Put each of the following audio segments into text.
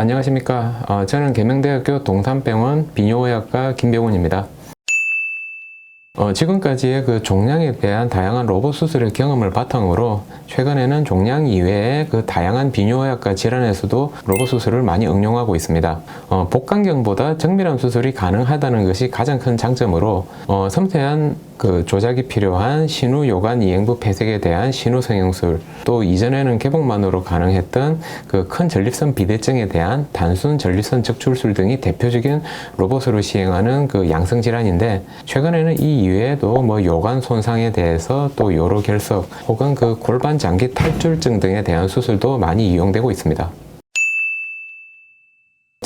안녕하십니까. 어, 저는 계명대학교 동산병원 비뇨의학과 김병훈입니다. 어, 지금까지의 그 종양에 대한 다양한 로봇 수술의 경험을 바탕으로 최근에는 종양 이외의 그 다양한 비뇨의학과 질환에서도 로봇 수술을 많이 응용하고 있습니다. 어, 복강경보다 정밀한 수술이 가능하다는 것이 가장 큰 장점으로 어, 섬세한 그 조작이 필요한 신우 요관 이행부 폐색에 대한 신우 성형술 또 이전에는 개복만으로 가능했던 그 큰 전립선 비대증에 대한 단순 전립선 적출술 등이 대표적인 로봇으로 시행하는 그 양성 질환인데 최근에는 이 이외에도 뭐 요관 손상에 대해서 또 요로 결석 혹은 그 골반 장기 탈출증 등에 대한 수술도 많이 이용되고 있습니다.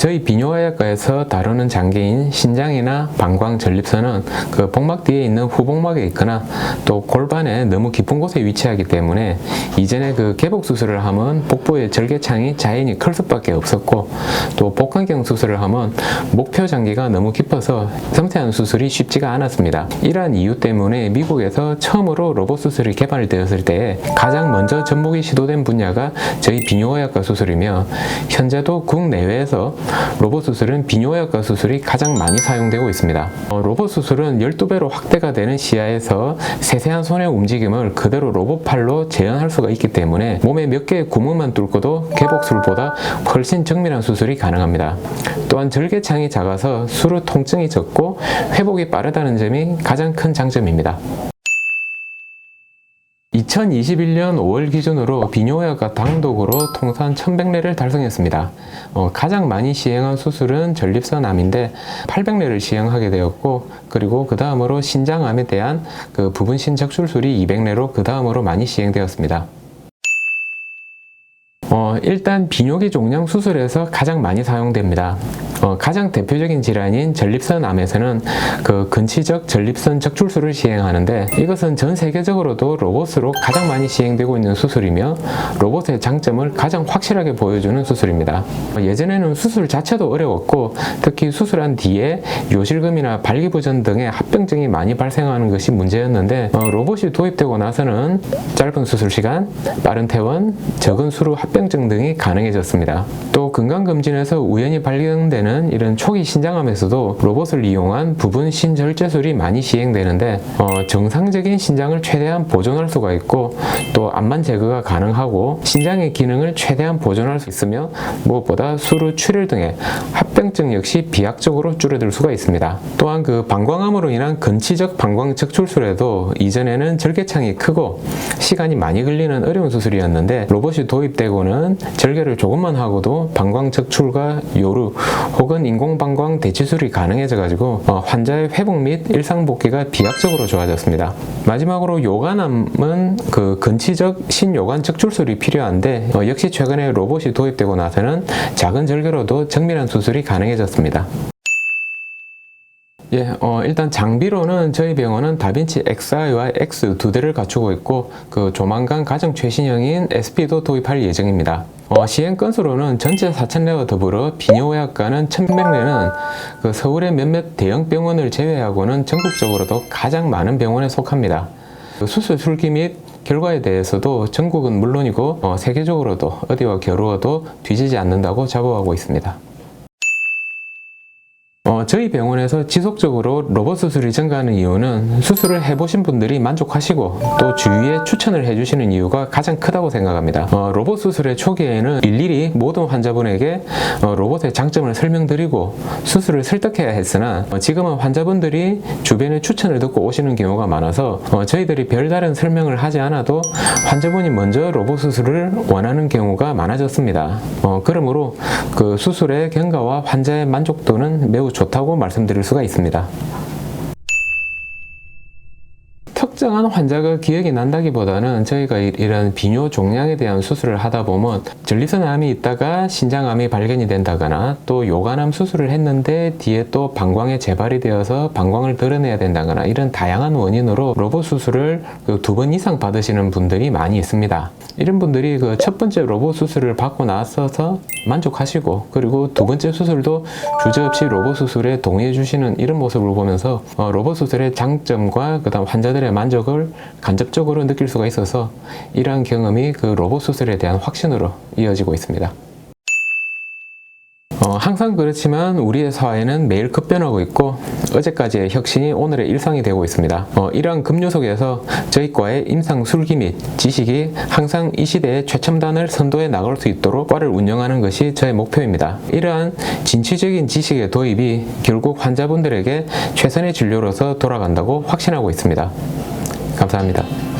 저희 비뇨의학과에서 다루는 장기인 신장이나 방광 전립선은 그 복막 뒤에 있는 후복막에 있거나 또 골반에 너무 깊은 곳에 위치하기 때문에 이전에 그 개복 수술을 하면 복부의 절개창이 자연히 클 수밖에 없었고 또 복강경 수술을 하면 목표 장기가 너무 깊어서 섬세한 수술이 쉽지가 않았습니다. 이러한 이유 때문에 미국에서 처음으로 로봇 수술이 개발되었을 때 가장 먼저 접목이 시도된 분야가 저희 비뇨의학과 수술이며 현재도 국내외에서 로봇 수술은 비뇨의학과 수술이 가장 많이 사용되고 있습니다. 어, 로봇 수술은 12배로 확대가 되는 시야에서 세세한 손의 움직임을 그대로 로봇 팔로 재현할 수가 있기 때문에 몸에 몇 개의 구멍만 뚫고도 개복술보다 훨씬 정밀한 수술이 가능합니다. 또한 절개창이 작아서 수루 통증이 적고 회복이 빠르다는 점이 가장 큰 장점입니다. 2021년 5월 기준으로 비뇨의학과 당독으로 통산 1100레를 달성했습니다. 어, 가장 많이 시행한 수술은 전립선암인데 800레를 시행하게 되었고 그리고 그 다음으로 신장암에 대한 그 부분 신적출술이 200레로 그 다음으로 많이 시행되었습니다. 어, 일단 비뇨기 종양 수술에서 가장 많이 사용됩니다. 어, 가장 대표적인 질환인 전립선 암에서는 그 근치적 전립선 적출술을 시행하는데 이것은 전 세계적으로도 로봇으로 가장 많이 시행되고 있는 수술이며 로봇의 장점을 가장 확실하게 보여주는 수술입니다. 어, 예전에는 수술 자체도 어려웠고 특히 수술한 뒤에 요실금이나 발기부전 등의 합병증이 많이 발생하는 것이 문제였는데 어, 로봇이 도입되고 나서는 짧은 수술 시간, 빠른 퇴원, 적은 수로 합병증 등이 가능해졌습니다. 또 건강검진에서 우연히 발견되는 이런 초기 신장암에서도 로봇을 이용한 부분 신절제술이 많이 시행되는데 어, 정상적인 신장을 최대한 보존할 수가 있고 또 암만 제거가 가능하고 신장의 기능을 최대한 보존할 수 있으며 무엇보다 수루 출혈 등의 합병증 역시 비약적으로 줄어들 수가 있습니다. 또한 그 방광암으로 인한 근치적 방광 적출술에도 이전에는 절개창이 크고 시간이 많이 걸리는 어려운 수술이었는데 로봇이 도입되고는 절개를 조금만 하고도 방광 적출과 요루 혹은 인공방광 대치술이 가능해져 가지고 어, 환자의 회복 및 일상 복귀가 비약적으로 좋아졌습니다. 마지막으로 요관암은 그 근치적 신요관 적출술이 필요한데 어, 역시 최근에 로봇이 도입되고 나서는 작은 절개로도 정밀한 수술이 가능해졌습니다. 예, 어, 일단 장비로는 저희 병원은 다빈치 XI와 X 두 대를 갖추고 있고 그 조만간 가장 최신형인 SP도 도입할 예정입니다. 어, 시행 건수로는 전체 4,000레와 더불어 비뇨의학과는 1,100레는 그 서울의 몇몇 대형 병원을 제외하고는 전국적으로도 가장 많은 병원에 속합니다. 그 수술 술기 및 결과에 대해서도 전국은 물론이고 어, 세계적으로도 어디와 겨루어도 뒤지지 않는다고 자부하고 있습니다. 어, 저희 병원에서 지속적으로 로봇 수술이 증가하는 이유는 수술을 해보신 분들이 만족하시고 또 주위에 추천을 해주시는 이유가 가장 크다고 생각합니다. 어, 로봇 수술의 초기에는 일일이 모든 환자분에게 어, 로봇의 장점을 설명드리고 수술을 설득해야 했으나 어, 지금은 환자분들이 주변의 추천을 듣고 오시는 경우가 많아서 어, 저희들이 별다른 설명을 하지 않아도 환자분이 먼저 로봇 수술을 원하는 경우가 많아졌습니다. 어, 그러므로 그 수술의 경과와 환자의 만족도는 매우 좋다고 말씀드릴 수가 있습니다. 특정한 환자가 기억이 난다기보다는 저희가 이- 이런 비뇨 종양에 대한 수술을 하다 보면 전립선암이 있다가 신장암이 발견이 된다거나 또 요관암 수술을 했는데 뒤에 또 방광에 재발이 되어서 방광을 드러내야 된다거나 이런 다양한 원인으로 로봇 수술을 그 두 번 이상 받으시는 분들이 많이 있습니다. 이런 분들이 그 첫 번째 로봇 수술을 받고 나서서 만족하시고 그리고 두 번째 수술도 주저없이 로봇 수술에 동의해 주시는 이런 모습을 보면서 어, 로봇 수술의 장점과 그다음 환자들의 만족 을 간접적으로 느낄 수가 있어서 이러한 경험이 그 로봇 수술에 대한 확신으로 이어지고 있습니다. 어, 항상 그렇지만 우리의 사회는 매일 급변하고 있고 어제까지의 혁신이 오늘의 일상이 되고 있습니다. 어, 이러한 급류 속에서 저희 과의 임상 술기 및 지식이 항상 이 시대의 최첨단을 선도해 나갈 수 있도록 과를 운영하는 것이 저의 목표입니다. 이러한 진취적인 지식의 도입이 결국 환자분들에게 최선의 진료로서 돌아간다고 확신하고 있습니다. 감사합니다.